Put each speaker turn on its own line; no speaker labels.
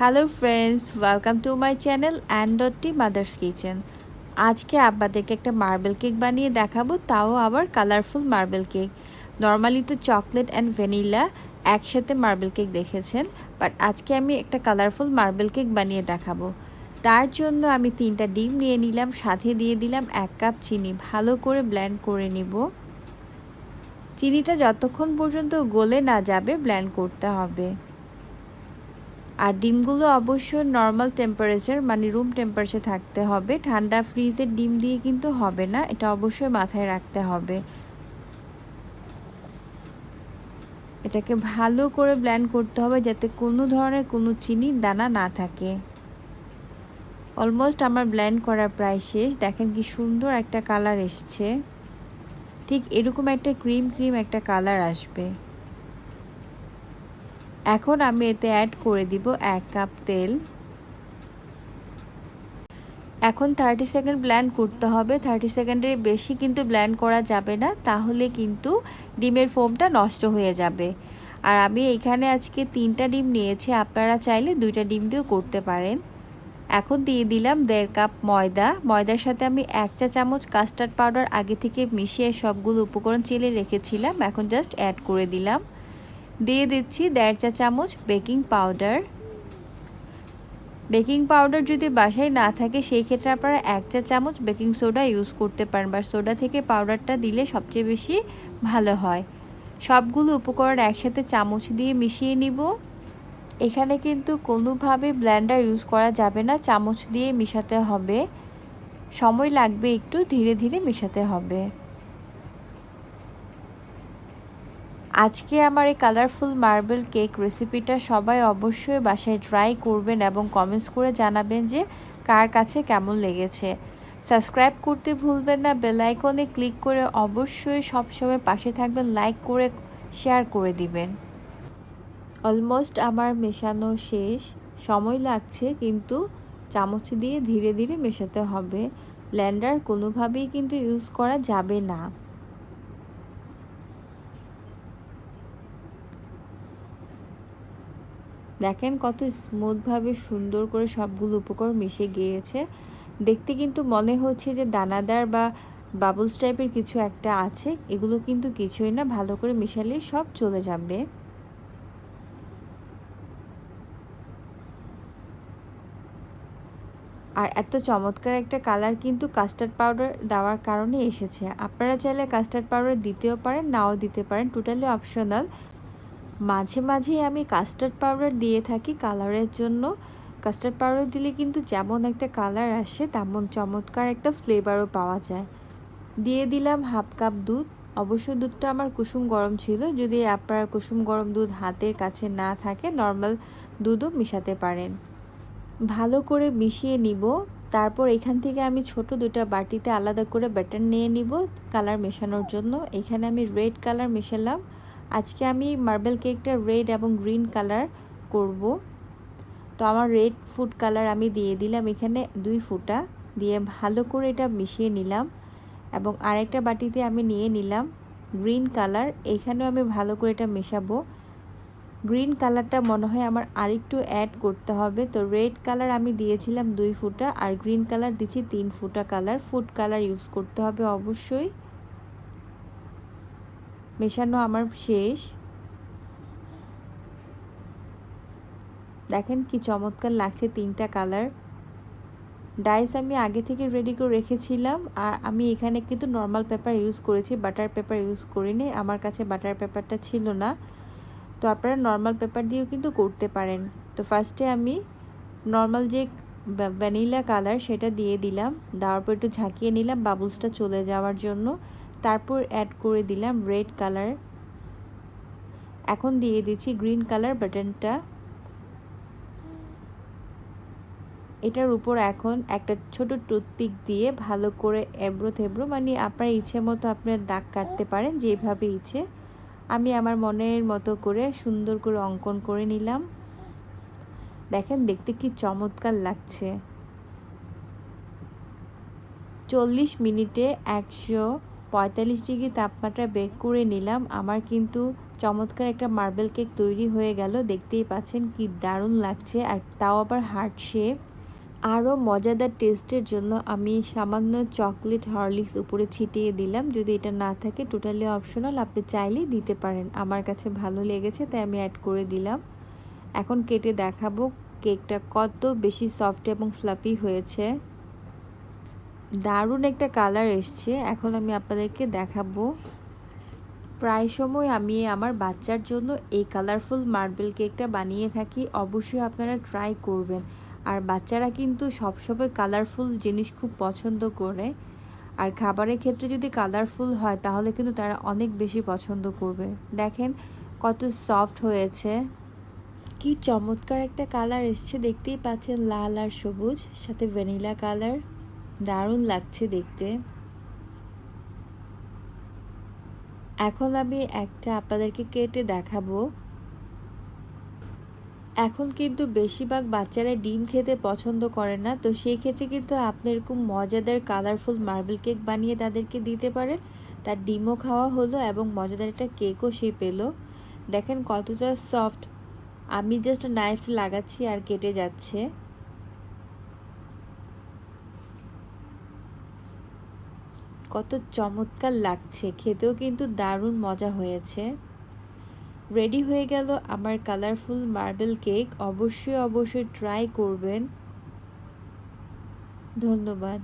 Hello friends welcome to my channel and dotty mother's kitchen আজকে আপনাদেরকে একটা marble cake বানিয়ে দেখাবো, তাও আবার কালারফুল মার্বেল কেক নর্মালি তো চকলেট অ্যান্ড ভ্যানিলা একসাথে মার্বেল কেক দেখেছেন বাট আজকে আমি একটা কালারফুল মার্বেল কেক বানিয়ে দেখাবো। তার জন্য আমি তিনটা ডিম নিয়ে নিলাম, সাথে দিয়ে দিলাম এক কাপ চিনি। ভালো করে ব্ল্যান্ড করে নিব। চিনিটা যতক্ষণ পর্যন্ত গলে না যাবে ব্ল্যান্ড করতে হবে। আর ডিমগুলো অবশ্যই নর্মাল টেম্পারেচার মানে রুম টেম্পারেচার থাকতে হবে। ঠান্ডা ফ্রিজের ডিম দিয়ে কিন্তু হবে না, এটা অবশ্যই মাথায় রাখতে হবে। এটাকে ভালো করে ব্ল্যান্ড করতে হবে যাতে কোনো ধরনের কোনো চিনির দানা না থাকে। অলমোস্ট আমার ব্ল্যান্ড করা প্রায় শেষ। দেখেন কি সুন্দর একটা কালার এসছে। ঠিক এরকম একটা ক্রিম ক্রিম একটা কালার আসবে। এখন আমি এতে অ্যাড করে দিব এক কাপ তেল। এখন থার্টি সেকেন্ড ব্ল্যান্ড করতে হবে। থার্টি সেকেন্ডের বেশি কিন্তু ব্ল্যান্ড করা যাবে না, তাহলে কিন্তু ডিমের ফোমটা নষ্ট হয়ে যাবে। আর আমি এখানে আজকে তিনটা ডিম নিয়েছি, আপনারা চাইলে দুইটা ডিম দিয়েও করতে পারেন। এখন দিয়ে দিলাম দেড় কাপ ময়দা। ময়দার সাথে আমি এক চা চামচ কাস্টার্ড পাউডার আগে থেকে মিশিয়ে সবগুলো উপকরণ চেলে রেখেছিলাম, এখন জাস্ট অ্যাড করে দিলাম। দিয়ে দিচ্ছি দেড় চা চামচ বেকিং পাউডার। বেকিং পাউডার যদি বাসায় না থাকে, সেই ক্ষেত্রে আপনারা এক চা চামচ বেকিং সোডা ইউজ করতে পারেন বা সোডা থেকে পাউডারটা দিলে সবচেয়ে বেশি ভালো হয়। সবগুলো উপকরণ একসাথে চামচ দিয়ে মিশিয়ে নিব। এখানে কিন্তু কোনোভাবে ব্ল্যান্ডার ইউজ করা যাবে না, চামচ দিয়ে মিশাতে হবে। সময় লাগবে একটু ধীরে ধীরে মেশাতে হবে। আজকে আমার এই কালারফুল মার্বেল কেক রেসিপিটা সবাই অবশ্যই বাসায় ট্রাই করবেন এবং কমেন্টস করে জানাবেন যে কার কাছে কেমন লেগেছে। সাবস্ক্রাইব করতে ভুলবেন না বেল আইকনে ক্লিক করে অবশ্যই সবসময় পাশে থাকবেন লাইক করে শেয়ার করে দিবেন। অলমোস্ট আমার মেশানো শেষ, সময় লাগছে কিন্তু চামচ দিয়ে ধীরে ধীরে মেশাতে হবে। ব্ল্যান্ডার কোনোভাবেই কিন্তু ইউজ করা যাবে না। দেখেন কত স্মুথভাবে সুন্দর করে সবগুলো উপকরণ মিশে গিয়েছে। দেখতে কিন্তু মনে হচ্ছে যে দানাদার বা বাবলস টাইপের কিছু একটা আছে। এগুলো কিন্তু কিছুই না, ভালো করে মিশালেই সব চলে যাবে। আর এত চমৎকার একটা কালার কিন্তু কাস্টার্ড পাউডার দেওয়ার কারণে এসেছে। আপনারা চাইলে কাস্টার্ড পাউডার দিতেও পারেন, নাও দিতে পারেন। টোটালি অপশনাল মাঝে মাঝে আমি কাস্টার্ড পাউডার দিয়ে থাকি কালারের জন্য। কাস্টার্ড পাউডার দিলে কিন্তু যেমন একটা কালার আসে, তেমন চমৎকার একটা ফ্লেভারও পাওয়া যায়। দিয়ে দিলাম হাফ কাপ দুধ। অবশ্যই দুধটা আমার কুসুম গরম ছিল। যদি আপনার কুসুম গরম দুধ হাতের কাছে না থাকে নর্মাল দুধও মিশাতে পারেন। ভালো করে মিশিয়ে নিব। তারপর এখান থেকে আমি ছোট দুটা বাটিতে আলাদা করে ব্যাটার নিয়ে নিব কালার মেশানোর জন্য। এখানে আমি রেড কালার মেশালাম। আজকে আমি মার্বেল কেকটা রেড এবং গ্রিন কালার করব। তো আমার রেড ফুড কালার আমি দিয়ে দিলাম এখানে দুই ফুটা। দিয়ে ভালো করে এটা মিশিয়ে নিলাম এবং আরেকটা বাটিতে আমি নিয়ে নিলাম গ্রিন কালার এখানেও আমি ভালো করে এটা মেশাবো। গ্রিন কালারটা মনে হয় আমার আরেকটু অ্যাড করতে হবে। তো রেড কালার আমি দিয়েছিলাম দুই ফুটা আর গ্রিন কালার দিচ্ছি তিন ফুটা কালার ফুড কালার ইউজ করতে হবে অবশ্যই। মেশানো আমার শেষ। দেখেন কি চমৎকার লাগছে তিনটা কালার। ডাইস আমি আগে থেকে রেডি করে রেখেছিলাম, আর আমি এখানে কিন্তু নর্মাল পেপার ইউজ করেছি বাটার পেপার ইউজ করিনি, আমার কাছে বাটার পেপারটা ছিল না। তো আপনারা নর্মাল পেপার দিয়েও কিন্তু করতে পারেন। তো ফার্স্টে আমি নর্মাল যে ভ্যানিলা কালার সেটা দিয়ে দিলাম, দেওয়ার পর একটু ঝাঁকিয়ে নিলাম বাবুলসটা চলে যাওয়ার জন্য। তারপর অ্যাড করে দিলাম রেড কালার এখন দিয়ে দিচ্ছি গ্রিন কালার বাটনটা এটার উপর এখন একটা ছোট টুথপিক দিয়ে ভালো করে এবড়ো থেবড়ো মানে আপনার ইচ্ছে মতো আপনার দাগ কাটতে পারেন, যেভাবে ইচ্ছে। আমি আমার মনের মতো করে সুন্দর করে অঙ্কন করে নিলাম। দেখেন, দেখতে কি চমৎকার লাগছে। চল্লিশ মিনিটে একশো পঁয়তাল্লিশ ডিগ্রি তাপমাত্রা বেক করে নিলাম। আমার কিন্তু চমৎকার একটা মার্বেল কেক তৈরি হয়ে গেল। দেখতেই পাচ্ছেন কি দারুণ লাগছে আর তাও আবার হার্ট শেপ। আরও মজাদার টেস্টের জন্য আমি সামান্য চকলেট হরলিক্স উপরে ছিটিয়ে দিলাম। যদি এটা না থাকে, টোটালি অপশনাল। আপনি চাইলেই দিতে পারেন। আমার কাছে ভালো লেগেছে, তাই আমি অ্যাড করে দিলাম। এখন কেটে দেখাবো কেকটা কত বেশি সফট এবং ফ্লাপি হয়েছে। দারুণ একটা কালার এসছে। এখন আমি আপনাদেরকে দেখাবো। প্রায় সময় আমি আমার বাচ্চার জন্য এই কালারফুল মার্বেল কেকটা বানিয়ে থাকি। অবশ্যই আপনারা ট্রাই করবেন। আর বাচ্চারা কিন্তু সবসময় কালারফুল জিনিস খুব পছন্দ করে। আর খাবারের ক্ষেত্রে যদি কালারফুল হয়, তাহলে কিন্তু তারা অনেক বেশি পছন্দ করবে। দেখেন কত সফট হয়েছে। কি চমৎকার একটা কালার এসছে। দেখতেই পাচ্ছেন লাল আর সবুজ, সাথে ভ্যানিলা কালার দারুণ লাগছে দেখতে। এখন আমি একটা আপনাদেরকে কেটে দেখাবো। এখন কিন্তু বেশিরভাগ বাচ্চারা ডিম খেতে পছন্দ করে না, তো সেই ক্ষেত্রে কিন্তু আপনি এরকম মজাদার কালারফুল মার্বেল কেক বানিয়ে তাদেরকে দিতে পারেন। তার ডিমও খাওয়া হলো এবং মজাদার একটা কেকও সে পেল। দেখেন কতটা সফট আমি জাস্ট নাইফ লাগাচ্ছি আর কেটে যাচ্ছে। কত চমৎকার লাগছে। খেতেও কিন্তু দারুণ মজা হয়েছে। রেডি হয়ে গেল আমার কালারফুল মার্বেল কেক। অবশ্যই অবশ্যই ট্রাই করবেন। ধন্যবাদ।